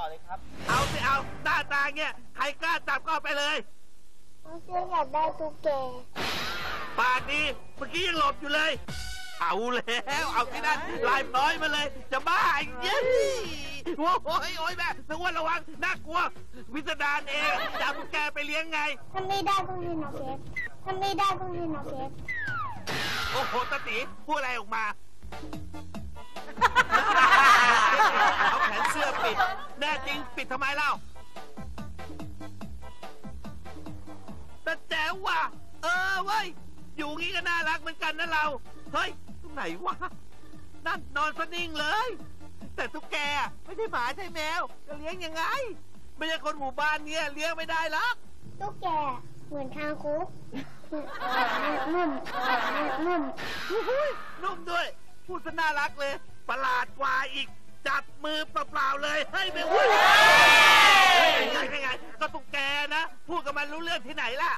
ต่อเลยครับ เอาสิเอาหน้าตาเงี้ยใครกล้าจับก็เอาไปเลยน้องเชื่ออยากได้ตุ๊กแกปากดีเมื่อกี้ยังหลบอยู่เลย เอาแล้วเอาที่นั่นลายพร้อยมาเลย จะบ้าไอ้เย้ยโอ้ยโอ้ยแม่นึกว่าระวังน่ากลัว วิสดารเองจับตุ๊กแกไปเลี้ยงไงถ้าไม่ได้ต้องยืนเอาเคสถ้าไม่ได้ต้องยืนเอาเคสโอ้โหตาตีพูดอะไรออกมาเอา ปิดทำไมเล่าแต่แจ๋วว่ะ เออเว้ย อยู่งี้ก็น่ารักเหมือนกันนะเรา เฮ้ยตรงไหนวะ นั่นนอนสนิ่งเลย แต่ตุ๊กแกอะไม่ใช่หมาใช่แมว จะเลี้ยงยังไง ไม่ใช่คนหมู่บ้านเนี่ยเลี้ยงไม่ได้หรอกตุ๊กแกเหมือนทางคุกนุ่มนุ่มอุ้ยนุ่มด้วย พูดซะน่ารักเลย ประหลาดกว่าอีก จับมือเปล่าๆเลยให้ไปอุ้ยไงไงไงก็ตุ๊กแกนะ พูดกับมันรู้เรื่องที่ไหนล่ะ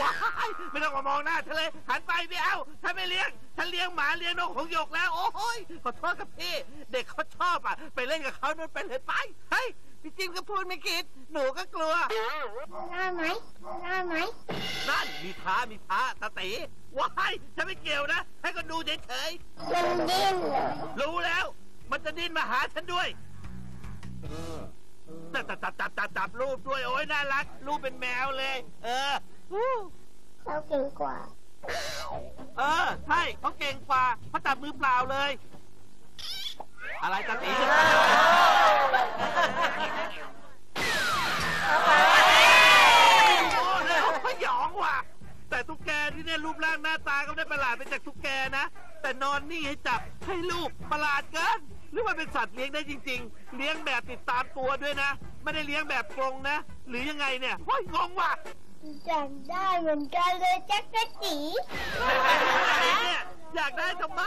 ว้ายไม่ต้องมามองหน้าฉันเลยหันไปไม่เอาฉันไม่เลี้ยงฉันเลี้ยงหมาเลี้ยงนกของหยกแล้ว โอ้ยขอโทษครับพี่ เด็กเขาชอบอะ ไปเล่นกับเขานู่นไปเลยไปเฮ้ยพี่จิมก็พูดไม่คิด หนูก็กลัวได้ไหมได้ไหมนั่นมีท้ามีท้าตาตีว้ายฉันไม่เกี่ยวนะ ให้ก็ดูเฉยๆมันดิ้นเลยรู้แล้ว มันจะดิ้นมาหาฉันด้วยจับจับจับจับจับจับรูปด้วยโอ้ยน่ารัก รูปเป็นแมวเลย เอออู้เขาเก่งกว่า เออใช่เขาเก่งกว่าเขาจับมือเปล่าเลย อะไรตาตีจะทำอะไรโอ้เลยเขาหยองว่ะ แต่ตุ๊กแกที่เนี่ยรูปร่างหน้าตาก็ไม่ได้ประหลาดไปจากตุ๊กแกนะ แต่นอนนี่ให้จับให้ลูกประหลาดเกินห รือมันเป็นสัตว์เลี้ยงได้จริง ๆ เลี้ยงแบบติดตามตัวด้วยนะ ไม่ได้เลี้ยงแบบกรงนะ หรือยังไงเนี่ยเฮ้ยงงว่ะอยากได้เหมือนกันเลยจักรจีอะไรเนี่ยอยากได้ทำไม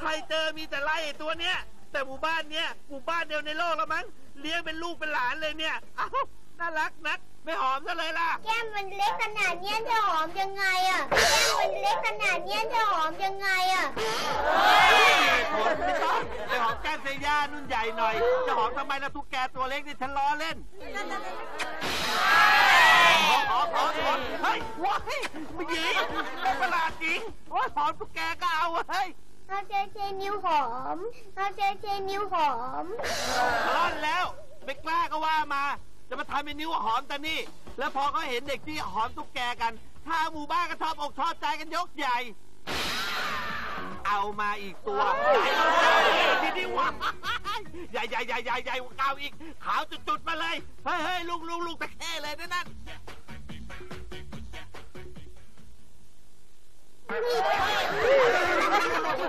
ใครเจอมีแต่ไล่ไอ้ตัวเนี้ยแต่หมู่บ้านเนี้ยหมู่บ้านเดียวในโลกแล้วมั้งเลี้ยงเป็นลูกเป็นหลานเลยเนี่ยเอ้าน่ารักนักไม่หอมซะเลยล่ะ แก้มมันเล็กขนาดเนี้ยจะหอมยังไงอะ แก้มมันเล็กขนาดเนี้ยจะหอมยังไงอะผมไม่ต้องไป หอมแก้มเซย่านุ่นใหญ่หน่อย จะหอมทำไมล่ะทุกแกตัวเล็กนี่ฉันล้อเล่นหอมหอมหอมหอมเฮ้ยว้ายไม่หญิงเป็นประหลาดจริงโอ้ยหอมทุกแกก็เอาเฮ้ยเอาเจเจนิ้วหอมเอาเจเจนิ้วหอมร้อนแล้วไม่กล้าก็ว่ามา จะมาทำเป็นนิ้วหอมแต่นี่ แล้วพอเขาเห็นเด็กที่หอมตุ๊กแกกัน ถ้าหมู่บ้านก็ชอบอกชอบใจกันยกใหญ่ เอามาอีกตัวใหญ่ทีนี้ว้าใหญ่ใหญ่ใหญ่ใหญ่ใหญ่กาเก่าอีก ขาวจุดๆมาเลย เฮ้ยเฮ้ยลูกลูกลูกตะเข้เลยนะนั่น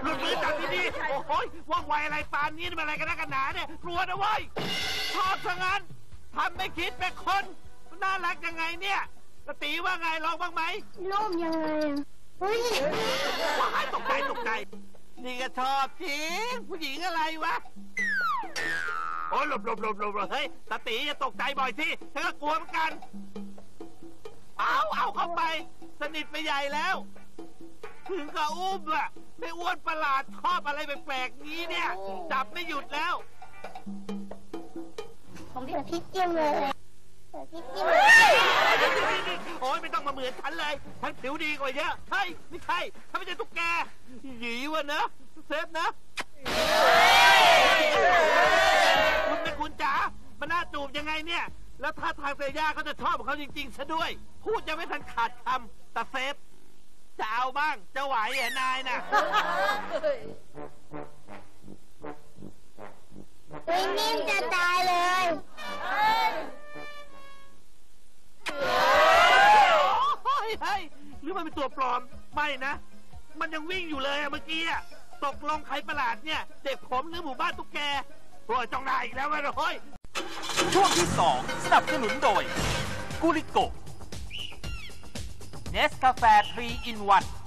หลุดมือจับดีๆโอ้โหว่องไวอะไรปานนี้มันอะไรกันนะกันหนาเนี่ยกลัวนะเว้ยชอบซะงั้นทำไม่คิดเป็นคน น่ารักยังไงเนี่ยกตีว่าไงลองบ้างไหมรูปยังไง ฮ้ยว้ายตกใจตกใจนี่ก็ชอบจริงผู้หญิงอะไรวะโอ้ยหลบหลบหลบหลบหลบเฮ้ยตาตีอย่าตกใจบ่อยสิฉันก็กลัวเหมือนกัน เอาเอาเข้าไป สนิทไปใหญ่แล้ว ถึงกับอุ้มอะไม่อ้วนประหลาดชอบอะไรแปลกๆนี้เนี่ย จับไม่หยุดแล้ว ผมเปิดพริกจิ้มเลยเปิดพริกจิ้ มโอ้ยไม่ต้องมาเหมือนฉันเลยฉันผิวดีกว่าเยอะเฮ้ยไม่ใช่ถ้าไม่ใช่ตุ๊กแกหยีวะเนะเซฟนะคุณเป็นคุณจ๋ามันน่าจูบยังไงเนี่ย แล้วถ้าทางเซย่าเขาจะชอบของเขาจริงๆซะด้วย พูดยังไม่ทันขาดคำแต่เซฟจะเอาบ้างจะไหวเหรอนายน่ะเฮ้ยนิ่มจะตาย ฮ้ย หรือมันเป็นตัวปลอม ไม่นะ มันยังวิ่งอยู่เลยอะเมื่อกี้อะตกลงใครประหลาดเนี่ย เด็กผมหรือหมู่บ้านตุ๊กแกโอ้ยจ้องหน้าอีกแล้วเว้ยโอ้ย ช่วงที่ 2 สนับสนุนโดยกุลิโกเนสกาแฟ3 in 1